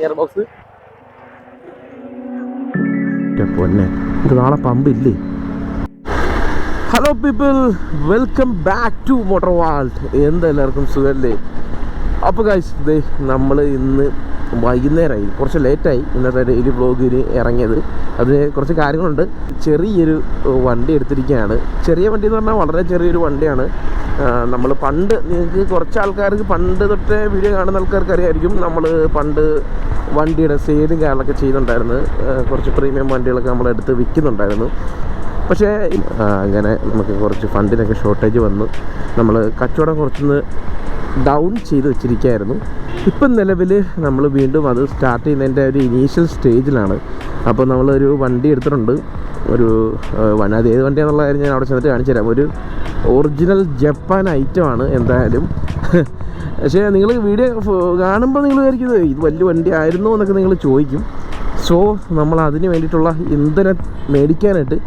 Gear box പൊന്നെ ഇത് നാളെ പമ്പ് ഇല്ലേ? Hello people welcome back to motor vault എന്തെല്ലാവർക്കും സുഖമല്ലേ അപ്പോൾ കാശ് നമ്മൾ ഇന്ന് വൈകുന്നേരമായി കുറച്ച് ലേറ്റായി ഇന്നത്തെ ഡെയിലി ബ്ലോഗിന് ഇറങ്ങിയത്. അതിന് കുറച്ച് കാര്യങ്ങളുണ്ട്. ചെറിയൊരു വണ്ടി എടുത്തിരിക്കുകയാണ് ചെറിയ വണ്ടി എന്ന് പറഞ്ഞാൽ വളരെ ചെറിയൊരു വണ്ടിയാണ്. നമ്മൾ പണ്ട് നിങ്ങൾക്ക് കുറച്ച് ആൾക്കാർക്ക് പണ്ട് തൊട്ടേ വീഡിയോ കാണുന്ന ആൾക്കാർക്ക് അറിയായിരിക്കും നമ്മൾ പണ്ട് വണ്ടിയുടെ സെയിലും കാര്യങ്ങളൊക്കെ ചെയ്യുന്നുണ്ടായിരുന്നു. കുറച്ച് പ്രീമിയം വണ്ടികളൊക്കെ നമ്മൾ എടുത്ത് വിൽക്കുന്നുണ്ടായിരുന്നു. പക്ഷേ അങ്ങനെ നമുക്ക് കുറച്ച് ഫണ്ടിനൊക്കെ ഷോർട്ടേജ് വന്നു. നമ്മൾ കച്ചവടം കുറച്ചൊന്ന് ഡൗൺ ചെയ്ത് വെച്ചിരിക്കുകയായിരുന്നു ഇപ്പം നിലവിൽ നമ്മൾ വീണ്ടും അത് സ്റ്റാർട്ട് ചെയ്യുന്നതിന്റെ ഒരു ഇനീഷ്യൽ സ്റ്റേജിലാണ് അപ്പോൾ നമ്മളൊരു വണ്ടി എടുത്തിട്ടുണ്ട്. ഒരു അത് ഏത് വണ്ടിയാണെന്നുള്ള കാര്യം ഞാൻ അവിടെ ചെന്നിട്ട് കാണിച്ചു തരാം. ഒരു ഒറിജിനൽ ജപ്പാൻ ഐറ്റമാണ് എന്തായാലും. പക്ഷേ നിങ്ങൾ വീഡിയോ കാണുമ്പോൾ നിങ്ങൾ വിചാരിക്കുന്നത് ഇത് വലിയ വണ്ടി ആയിരുന്നു എന്നൊക്കെ നിങ്ങൾ ചോദിക്കും. സോ നമ്മൾ അതിന് വേണ്ടിയിട്ടുള്ള ഇന്ധനം മേടിക്കാനായിട്ട്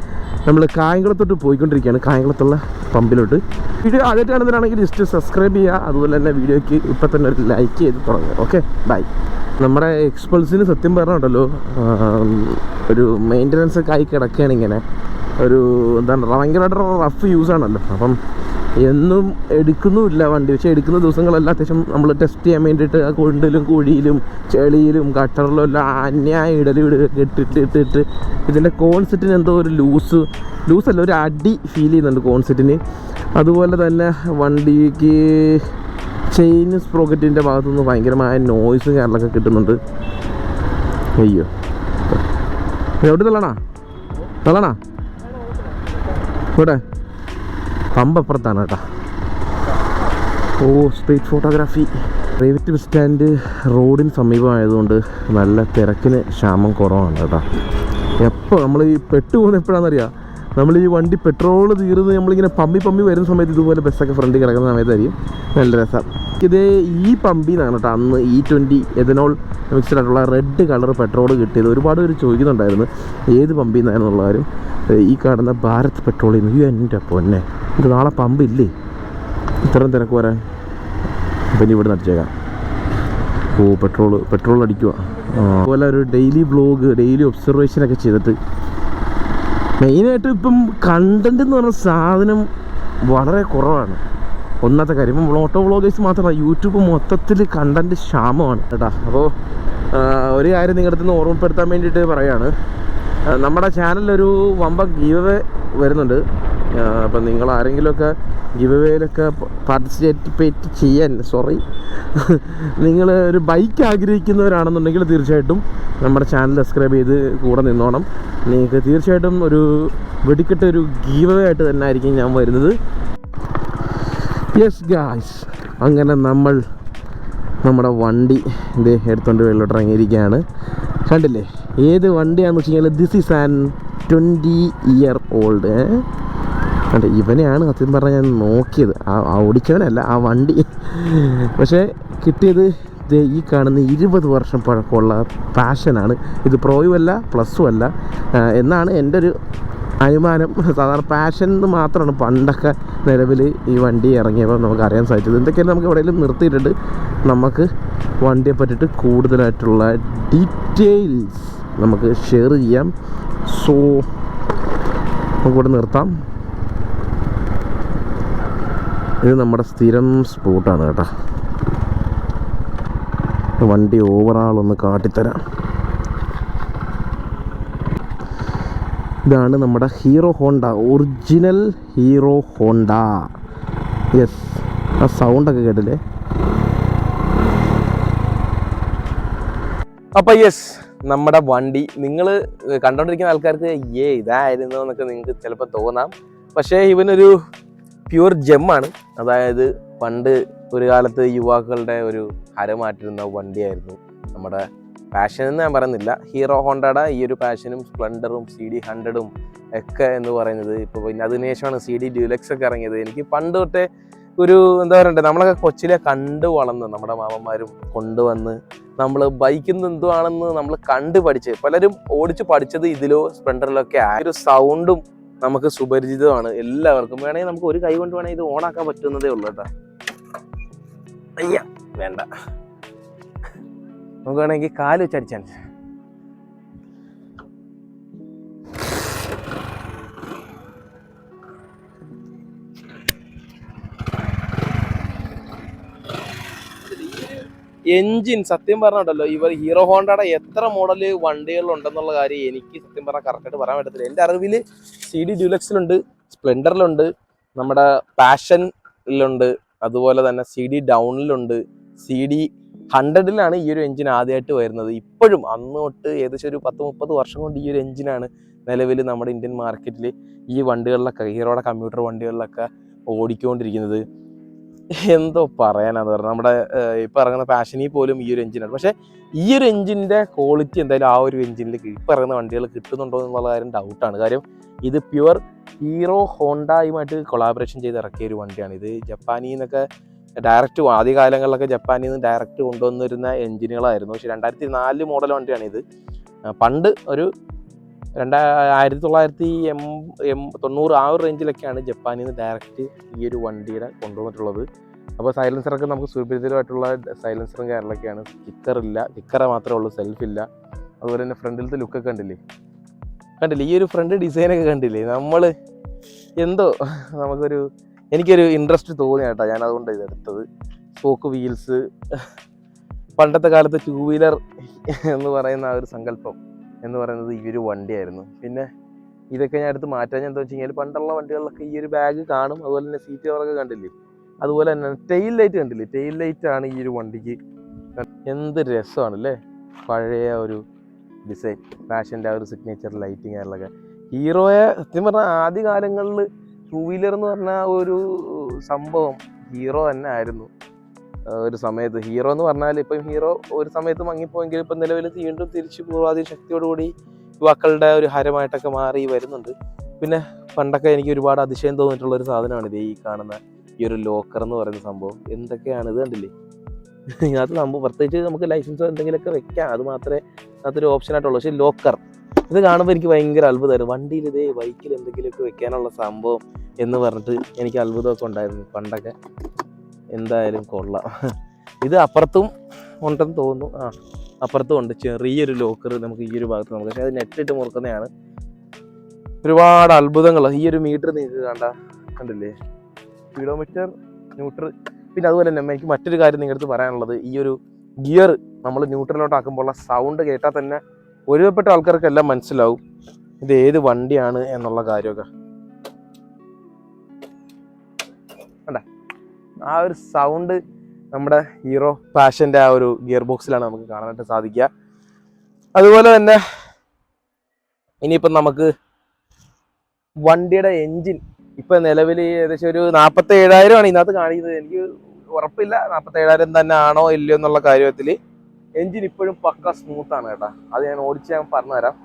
നമ്മൾ കായംകുളത്തോട്ട് പോയിക്കൊണ്ടിരിക്കുകയാണ്. കായംകുളത്തുള്ള പമ്പിലോട്ട്. വീഡിയോ ആദ്യമായിട്ട് കാണുന്നവരാണെങ്കിൽ ജസ്റ്റ് സബ്സ്ക്രൈബ് ചെയ്യുക. അതുപോലെ തന്നെ വീഡിയോയ്ക്ക് ഇപ്പം തന്നെ ഒരു ലൈക്ക് ചെയ്ത് തുടങ്ങുക. ഓക്കെ ബൈ നമ്മുടെ എക്സ്പൾസിന് സത്യം പറഞ്ഞുണ്ടല്ലോ ഒരു മെയിന്റനൻസ് ഒക്കെ ആയി കിടക്കുകയാണ് ഇങ്ങനെ. ഒരു എന്താണ് ഭയങ്കരമായിട്ട് റഫ് യൂസ് ആണല്ലോ. അപ്പം എന്നും എടുക്കുന്നുമില്ല വണ്ടി. പക്ഷേ എടുക്കുന്ന ദിവസങ്ങളെല്ലാം അത്യാവശ്യം നമ്മൾ ടെസ്റ്റ് ചെയ്യാൻ വേണ്ടിയിട്ട് ആ കൊണ്ടിലും കുഴിയിലും ചെളിയിലും ഗട്ടറിലും എല്ലാം അന്യായ ഇടലും ഇടുകയൊക്കെ ഇട്ടിട്ട് ഇട്ടിട്ട് ഇതിന്റെ കോൺസെറ്റിന് എന്തോ ഒരു ലൂസ് ലൂസല്ല ഒരു അടി ഫീൽ ചെയ്യുന്നുണ്ട് കോൺസെറ്റിന് അതുപോലെ തന്നെ വണ്ടിക്ക് ചെയിൻ സ്പ്രോക്കറ്റിന്റെ ഭാഗത്തുനിന്ന് ഭയങ്കരമായ നോയ്സും കാര്യങ്ങളൊക്കെ കിട്ടുന്നുണ്ട്. അയ്യോ. എവിടെ തള്ളണാ? തള്ളണാ? ഇവിടെ പമ്പ് അപ്പുറത്താണ് കേട്ടോ. ഓ street photography private bus stand റോഡിന് സമീപമായതുകൊണ്ട് നല്ല തിരക്കിന് ക്ഷാമം കുറവാണ് കേട്ടോ. എപ്പോൾ നമ്മൾ ഈ പെട്ടുപോകുന്ന എപ്പോഴാണെന്നറിയാം നമ്മൾ ഈ വണ്ടി പെട്രോൾ തീർന്ന് നമ്മളിങ്ങനെ പമ്പി പമ്പി വരുന്ന സമയത്ത് ഇതുപോലെ ബസ്സൊക്കെ ഫ്രണ്ടിൽ കിടക്കുന്ന സമയത്തായിരിക്കും. നല്ല രസം. ഇത് ഈ പമ്പിൽ നിന്നാണ് കേട്ടോ അന്ന് ഇ ട്വന്റി എഥനോൾ മിക്സ്ഡ് ആയിട്ടുള്ള റെഡ് കളർ പെട്രോൾ കിട്ടിയത്. ഒരുപാട് പേര് ചോദിക്കുന്നുണ്ടായിരുന്നു ഏത് പമ്പിൽ നിന്നാണെന്നുള്ള കാര്യം. ഈ കാണുന്ന ഭാരത് പെട്രോളിൽ നിന്ന് എന്റെ പൊന്നെ. ഇത് നാളെ പമ്പ് ഇല്ലേ? ഇത്രയും തിരക്ക് വരാൻ. അപ്പം ഇനി ഇവിടെ നടിച്ചേക്കാം ഓ പെട്രോൾ പെട്രോൾ അടിക്കുക അതുപോലെ ഒരു ഡെയിലി ബ്ലോഗ് ഡെയിലി ഒബ്സർവേഷനൊക്കെ ചെയ്തിട്ട് മെയിനായിട്ട് ഇപ്പം കണ്ടന്റ് എന്ന് പറഞ്ഞ സാധനം വളരെ കുറവാണ്. ഒന്നാമത്തെ കാര്യം ഇപ്പം ഓട്ടോ വ്ളോഗേഴ്സ് മാത്രമല്ല യൂട്യൂബ് മൊത്തത്തിൽ കണ്ടന്റ് ക്ഷാമമാണ് കേട്ടാ. അപ്പോൾ ഒരു കാര്യം നിങ്ങളുടെ നിന്ന് ഓർമ്മപ്പെടുത്താൻ വേണ്ടിയിട്ട് പറയാണ്. നമ്മുടെ ചാനലിലൊരു വമ്പ ഗീവ് വരുന്നുണ്ട്. അപ്പം നിങ്ങൾ ആരെങ്കിലുമൊക്കെ ഗിവ് പാർട്ടിസിപ്പേറ്റ് ചെയ്യാൻ സോറി നിങ്ങൾ ഒരു ബൈക്ക് ആഗ്രഹിക്കുന്നവരാണെന്നുണ്ടെങ്കിൽ തീർച്ചയായിട്ടും നമ്മുടെ ചാനൽ സബ്സ്ക്രൈബ് ചെയ്ത് കൂടെ നിന്നോണം. നിങ്ങൾക്ക് തീർച്ചയായിട്ടും ഒരു വെടിക്കെട്ട് ഒരു ഗീവ് ആയിട്ട് തന്നെ ആയിരിക്കും ഞാൻ വരുന്നത്. യെസ് ഗായ്സ് അങ്ങനെ നമ്മൾ നമ്മുടെ വണ്ടി ഇത് എടുത്തുകൊണ്ട് വെള്ളോട്ട് ഇറങ്ങിയിരിക്കുകയാണ് കണ്ടില്ലേ? ഏത് വണ്ടിയാണെന്ന് വെച്ച് കഴിഞ്ഞാൽ this is an twenty year old അതെ ഇവനെയാണ് സത്യം പറഞ്ഞാൽ ഞാൻ നോക്കിയത്. ആ ഓടിച്ചവനല്ല ആ വണ്ടി. പക്ഷേ കിട്ടിയത് ഈ കാണുന്ന ഇരുപത് വർഷം പഴക്കമുള്ള പാഷനാണ്. ഇത് പ്രോയും അല്ല പ്ലസ്സും അല്ല. എന്നാണ് എന്റെ ഒരു അനുമാനം. സാധാരണ പാഷൻ എന്ന് മാത്രമാണ് പണ്ടൊക്കെ നിലവിൽ ഈ വണ്ടി ഇറങ്ങിയപ്പോൾ നമുക്ക് അറിയാൻ സാധിച്ചത്. എന്തൊക്കെയാണ് നമുക്ക് എവിടെയെങ്കിലും നിർത്തിയിട്ടുണ്ട്. നമുക്ക് വണ്ടിയെ പറ്റിയിട്ട് കൂടുതലായിട്ടുള്ള ഡീറ്റെയിൽസ് നമുക്ക് ഷെയർ ചെയ്യാം. സോ നമുക്കിവിടെ നിർത്താം. ഇത് നമ്മുടെ സ്ഥിരം സ്പോട്ടാണ് കേട്ടോ. വണ്ടി ഓവറാൾ ഒന്ന് കാട്ടിത്തരാം. ഇതാണ് നമ്മുടെ Hero Honda original Hero Honda. Yes ആ സൗണ്ടൊക്കെ കേട്ടില്ലേ? അപ്പൊ യെസ് നമ്മുടെ വണ്ടി നിങ്ങൾ കണ്ടോണ്ടിരിക്കുന്ന ആൾക്കാർക്ക് ഏ ഇതായിരുന്നു എന്നൊക്കെ നിങ്ങൾക്ക് ചിലപ്പോൾ തോന്നാം. പക്ഷേ ഇവനൊരു പ്യൂർ ജെമ്മാണ് അതായത് പണ്ട് ഒരു കാലത്ത് യുവാക്കളുടെ ഒരു ഹരമാറ്റിരുന്ന വണ്ടിയായിരുന്നു നമ്മുടെ പാഷൻ എന്ന് ഞാൻ പറയുന്നില്ല. ഹീറോ ഹോണ്ടയുടെ ഈ ഒരു പാഷനും സ്പ്ലെൻഡറും സി ഡി ഹൺഡ്രഡും ഒക്കെ എന്ന് പറയുന്നത് ഇപ്പോൾ പിന്നെ അതിന് ശേഷമാണ് സി ഡി ഡ്യൂലക്സ് ഒക്കെ ഇറങ്ങിയത്. എനിക്ക് പണ്ട് തൊട്ടേ ഒരു എന്താ പറയണ്ടേ നമ്മളൊക്കെ കൊച്ചിലെ കണ്ടു വളർന്ന് നമ്മുടെ മാമന്മാരും കൊണ്ടുവന്ന് നമ്മൾ ബൈക്കിൽ എന്തുവാണെന്ന് നമ്മൾ കണ്ട് പഠിച്ച് പലരും ഓടിച്ച് പഠിച്ചത് ഇതിലോ സ്പ്ലെൻഡറിലോ ഒക്കെ ആ ഒരു സൗണ്ടും നമുക്ക് സുപരിചിതമാണ്. എല്ലാവർക്കും വേണമെങ്കിൽ നമുക്ക് ഒരു കൈ കൊണ്ട് വേണമെങ്കിൽ ഇത് ഓണാക്കാൻ പറ്റുന്നതേ ഉള്ളൂ കേട്ടോ. അയ്യ വേണ്ട. നമുക്ക് വേണമെങ്കിൽ കാൽ വെച്ച് അടിച്ചാൽ എഞ്ചിൻ സത്യം പറഞ്ഞുണ്ടല്ലോ ഇവർ ഹീറോ ഹോണ്ടയുടെ എത്ര മോഡൽ വണ്ടികളുണ്ടെന്നുള്ള കാര്യം എനിക്ക് സത്യം പറഞ്ഞാൽ കറക്റ്റായിട്ട് പറയാൻ പറ്റത്തില്ല. എന്റെ അറിവിൽ സി ഡി ഡ്യൂലക്സിലുണ്ട് സ്പ്ലെൻഡറിലുണ്ട് നമ്മുടെ പാഷനിലുണ്ട് അതുപോലെ തന്നെ സി ഡി ഡൗണിലുണ്ട് സി ഡി ഹൺഡ്രഡിലാണ് ഈ ഒരു എഞ്ചിൻ ആദ്യമായിട്ട് വരുന്നത്. ഇപ്പോഴും അന്ന് തൊട്ട് ഏകദേശം ഒരു പത്ത് മുപ്പത് വർഷം കൊണ്ട് ഈ ഒരു എഞ്ചിനാണ് നിലവിൽ നമ്മുടെ ഇന്ത്യൻ മാർക്കറ്റിൽ ഈ വണ്ടികളിലൊക്കെ ഹീറോയുടെ കമ്പ്യൂട്ടർ വണ്ടികളിലൊക്കെ ഓടിക്കൊണ്ടിരിക്കുന്നത്. എന്തോ പറയാനാന്ന് പറഞ്ഞാൽ നമ്മുടെ ഇപ്പം ഇറങ്ങുന്ന പാഷനിൽ പോലും ഈ ഒരു എഞ്ചിനാണ്. പക്ഷേ ഈ ഒരു എഞ്ചിന്റെ ക്വാളിറ്റി എന്തായാലും ആ ഒരു എഞ്ചിനിൽ ഇപ്പം ഇറങ്ങുന്ന വണ്ടികൾ കിട്ടുന്നുണ്ടോ എന്നുള്ള കാര്യം ഡൗട്ടാണ്. കാര്യം ഇത് പ്യുവർ ഹീറോ ഹോണ്ടയുമായിട്ട് കൊളാബറേഷൻ ചെയ്ത് ഇറക്കിയ ഒരു വണ്ടിയാണ്. ഇത് ജപ്പാനിൽ നിന്നൊക്കെ ഡയറക്റ്റ് ആദ്യ കാലങ്ങളിലൊക്കെ ജപ്പാനിൽ നിന്ന് ഡയറക്റ്റ് കൊണ്ടുവന്നിരുന്ന എഞ്ചിനുകളായിരുന്നു. പക്ഷേ രണ്ടായിരത്തി നാല് മോഡൽ വണ്ടിയാണ് ഇത്. പണ്ട് ഒരു രണ്ടാ ആയിരത്തി തൊള്ളായിരത്തി എം എം തൊണ്ണൂറ് ആ ഒരു റേഞ്ചിലൊക്കെയാണ് ജപ്പാനിൽ നിന്ന് ഡയറക്റ്റ് ഈ ഒരു വണ്ടിയുടെ കൊണ്ടുവന്നിട്ടുള്ളത്. അപ്പോൾ സൈലൻസറൊക്കെ നമുക്ക് സുപരിതരമായിട്ടുള്ള സൈലൻസറും കാര്യങ്ങളൊക്കെയാണ്. കിക്കറില്ല സ്റ്റിക്കർ മാത്രമേ ഉള്ളൂ. സെൽഫ് ഇല്ല. അതുപോലെ തന്നെ ഫ്രണ്ടിലത്തെ ലുക്കൊക്കെ കണ്ടില്ലേ? കണ്ടില്ലേ? ഈ ഒരു ഫ്രണ്ട് ഡിസൈനൊക്കെ കണ്ടില്ലേ? നമ്മൾ എന്തോ നമുക്കൊരു എനിക്കൊരു ഇൻട്രസ്റ്റ് തോന്നി കേട്ടോ. ഞാൻ അതുകൊണ്ട് ഇതെടുത്തത് സ്പോക്ക് വീൽസ് പണ്ടത്തെ കാലത്ത് ടൂ വീലർ എന്ന് പറയുന്ന ആ ഒരു സങ്കല്പം. എന്ന് പറയുന്നത് ഈ ഒരു വണ്ടിയായിരുന്നു. പിന്നെ ഇതൊക്കെ ഞാൻ എടുത്ത് മാറ്റാൻ എന്താ വെച്ച് കഴിഞ്ഞാൽ പണ്ടുള്ള വണ്ടികളിലൊക്കെ ഈ ഒരു ബാഗ് കാണും. അതുപോലെ തന്നെ സീറ്റ് കവറൊക്കെ കണ്ടില്ലേ? അതുപോലെ തന്നെ ടെയിൽ ലൈറ്റ് കണ്ടില്ലേ? ടെയിൽ ലൈറ്റ് ആണ് ഈ ഒരു വണ്ടിക്ക്. എന്ത് രസമാണ് അല്ലേ പഴയ ഒരു ഡിസൈൻ ഫാഷന്റെ ആ ഒരു സിഗ്നേച്ചർ ലൈറ്റിങ് ആയിട്ടൊക്കെ ഹീറോയെ സത്യം പറഞ്ഞാൽ ആദ്യ കാലങ്ങളിൽ ടൂ വീലർ എന്ന് പറഞ്ഞ ഒരു സംഭവം ഹീറോ തന്നെ ആയിരുന്നു. ഒരു സമയത്ത്. ഹീറോ എന്ന് പറഞ്ഞാൽ ഇപ്പം ഹീറോ ഒരു സമയത്ത് മങ്ങിപ്പോയെങ്കിൽ ഇപ്പം നിലവിൽ വീണ്ടും തിരിച്ചു പൂർവാധീന ശക്തിയോടുകൂടി യുവാക്കളുടെ ഒരു ഹരമായിട്ടൊക്കെ മാറി വരുന്നുണ്ട്. പിന്നെ പണ്ടൊക്കെ എനിക്ക് ഒരുപാട് അതിശയം തോന്നിയിട്ടുള്ള ഒരു സാധനമാണ് ഇത് ഈ കാണുന്ന ഈ ഒരു ലോക്കർ എന്ന് പറയുന്ന സംഭവം. എന്തൊക്കെയാണ് ഇത് കണ്ടില്ലേ? ഇതിനകത്ത് സംഭവം പ്രത്യേകിച്ച് നമുക്ക് ലൈസൻസോ എന്തെങ്കിലുമൊക്കെ വെക്കാം. അത് മാത്രമേ അതൊരു ഓപ്ഷൻ ആയിട്ടുള്ളൂ. പക്ഷേ ലോക്കർ ഇത് കാണുമ്പോൾ എനിക്ക് ഭയങ്കര അത്ഭുതമായിരുന്നു. വണ്ടിയിൽ ഇതേ ബൈക്കിൽ എന്തെങ്കിലുമൊക്കെ വെക്കാനുള്ള സംഭവം എന്ന് പറഞ്ഞിട്ട് എനിക്ക് അത്ഭുതമൊക്കെ ഉണ്ടായിരുന്നു പണ്ടൊക്കെ. എന്തായാലും കൊള്ളാം. ഇത് അപ്പുറത്തും ഉണ്ടെന്ന് തോന്നുന്നു. ആ അപ്പുറത്തും ഉണ്ട്. ചെറിയൊരു ലോക്കർ നമുക്ക് ഈ ഒരു ഭാഗത്ത് നമുക്ക്. പക്ഷേ അത് നെറ്റിട്ട് മുറുക്കുന്നതാണ്. ഒരുപാട് അത്ഭുതങ്ങൾ. ഈ ഒരു മീറ്റർ നിങ്ങൾക്ക് കണ്ട കണ്ടില്ലേ? കിലോമീറ്റർ ന്യൂട്രൽ പിന്നെ അതുപോലെ തന്നെ എനിക്ക് മറ്റൊരു കാര്യം നിങ്ങളുടെ അടുത്ത് പറയാനുള്ളത്. ഈ ഒരു ഗിയർ നമ്മൾ ന്യൂട്രലോട്ടാക്കുമ്പോഴുള്ള സൗണ്ട് കേട്ടാൽ തന്നെ ഒരുവപ്പെട്ട ആൾക്കാർക്കെല്ലാം മനസ്സിലാവും. ഇത് ഏത് വണ്ടിയാണ് എന്നുള്ള കാര്യമൊക്കെ. ആ ഒരു സൗണ്ട് നമ്മുടെ ഹീറോ പാഷന്റെ ആ ഒരു ഗിയർ ബോക്സിലാണ് നമുക്ക് കാണാനായിട്ട് സാധിക്കുക. അതുപോലെ തന്നെ ഇനിയിപ്പം നമുക്ക് വണ്ടിയുടെ എൻജിൻ ഇപ്പം നിലവിൽ ഏകദേശം ഒരു നാൽപ്പത്തി ഏഴായിരം ആണ് ഇതിനകത്ത് കാണിക്കുന്നത്. എനിക്ക് ഉറപ്പില്ല നാൽപ്പത്തി ഏഴായിരം തന്നെ ആണോ ഇല്ലയോ എന്നുള്ള കാര്യത്തിൽ എൻജിൻ ഇപ്പോഴും പക്ക സ്മൂത്താണ് കേട്ടോ. അത് ഞാൻ ഓടിച്ച് ഞാൻ പറഞ്ഞുതരാം.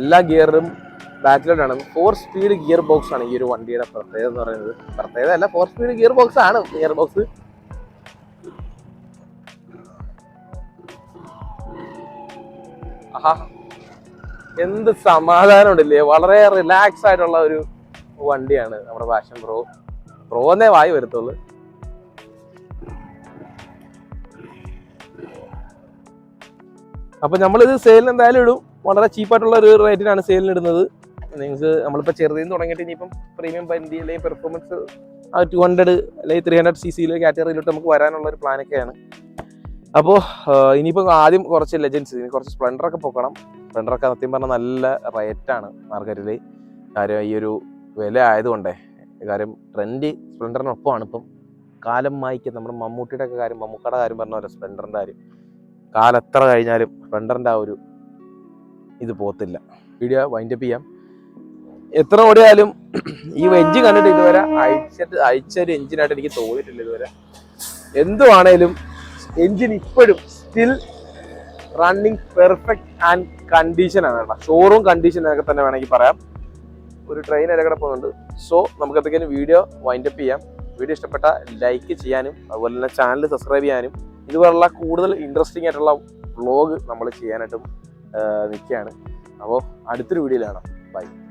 എല്ലാ ഗിയറും ബാക്കിലോട്ടാണ്. ഫോർ സ്പീഡ് ഗിയർ ബോക്സ് ആണ് ഈ ഒരു വണ്ടിയുടെ പ്രത്യേകത എന്ന് പറയുന്നത്. പ്രത്യേകത അല്ല ഫോർ സ്പീഡ് ഗിയർ ബോക്സ് ആണ് ഗിയർ ബോക്സ് ആഹാ. എന്ത് സമാധാനം ഉണ്ടല്ലേ വളരെ റിലാക്സ് ആയിട്ടുള്ള ഒരു വണ്ടിയാണ് നമ്മുടെ പാഷൻ പ്രോ പ്രോ എന്നേ വായി വരത്തുള്ളൂ. അപ്പൊ നമ്മളിത് സെയിലിന് എന്തായാലും ഇടും. വളരെ ചീപ്പായിട്ടുള്ള ഒരു റേറ്റിനാണ് സെയിലിന് ഇടുന്നത്. നിങ്ങൾക്ക് നമ്മളിപ്പോൾ ചെറുതിൽ നിന്ന് തുടങ്ങിയിട്ട് ഇനിയിപ്പം പ്രീമിയം വണ്ടി അല്ലെങ്കിൽ പെർഫോമൻസ് ആ ടു ഹൺഡ്രഡ് അല്ലെങ്കിൽ ത്രീ ഹൺഡ്രഡ് സി സിയിലെ കാറ്റഗറിയിലോട്ട് നമുക്ക് വരാനുള്ള ഒരു പ്ലാനൊക്കെയാണ് അപ്പോൾ ഇനിയിപ്പോൾ ആദ്യം കുറച്ച് ലെജൻസ് ഇനി കുറച്ച് സ്പ്ലെൻഡറൊക്കെ പൊക്കണം. സ്പ്ലെൻഡറൊക്കെ സത്യം പറഞ്ഞാൽ നല്ല റേറ്റാണ് മാർക്കറ്റിൽ കാര്യം ഈ ഒരു വില ആയതുകൊണ്ടേ കാര്യം ട്രെൻഡ് സ്പ്ലെൻഡറിനൊപ്പമാണ് ഇപ്പം. കാലം മായ്ക്ക് നമ്മുടെ മമ്മൂട്ടിയുടെ ഒക്കെ കാര്യം മമ്മൂക്കയുടെ കാര്യം പറഞ്ഞ പോലെ സ്പ്ലെൻഡറിന്റെ കാര്യം. കാലം എത്ര കഴിഞ്ഞാലും സ്പ്ലെൻഡറിന്റെ ആ ഒരു ഇത് പോത്തില്ല വീഡിയോ വൈൻഡപ്പ് ചെയ്യാം. എത്ര ഓടിയാലും ഈ എഞ്ചിൻ കണ്ടിട്ട് ഇതുവരെ അയച്ചിട്ട് അയച്ചൊരു എഞ്ചിനായിട്ട് എനിക്ക് തോന്നിയിട്ടില്ല ഇതുവരെ. എന്തുവാണേലും എഞ്ചിൻ ഇപ്പോഴും still running perfect and condition ആണ് കേട്ടോ. ഷോറൂം കണ്ടീഷൻ എന്നൊക്കെ തന്നെ വേണമെങ്കിൽ പറയാം. ഒരു ട്രെയിൻ ഇടകടെ പോകുന്നുണ്ട് സോ നമുക്ക് എന്തൊക്കെയാണ് വീഡിയോ വൈൻഡപ്പ് ചെയ്യാം. വീഡിയോ ഇഷ്ടപ്പെട്ട ലൈക്ക് ചെയ്യാനും അതുപോലെ തന്നെ ചാനൽ സബ്സ്ക്രൈബ് ചെയ്യാനും ഇതുപോലുള്ള കൂടുതൽ ഇൻട്രസ്റ്റിംഗ് ആയിട്ടുള്ള വ്ളോഗ് നമ്മൾ ചെയ്യാനായിട്ടും നിൽക്കുകയാണ്. അപ്പോൾ അടുത്തൊരു വീഡിയോയിൽ കാണാം. ബൈ.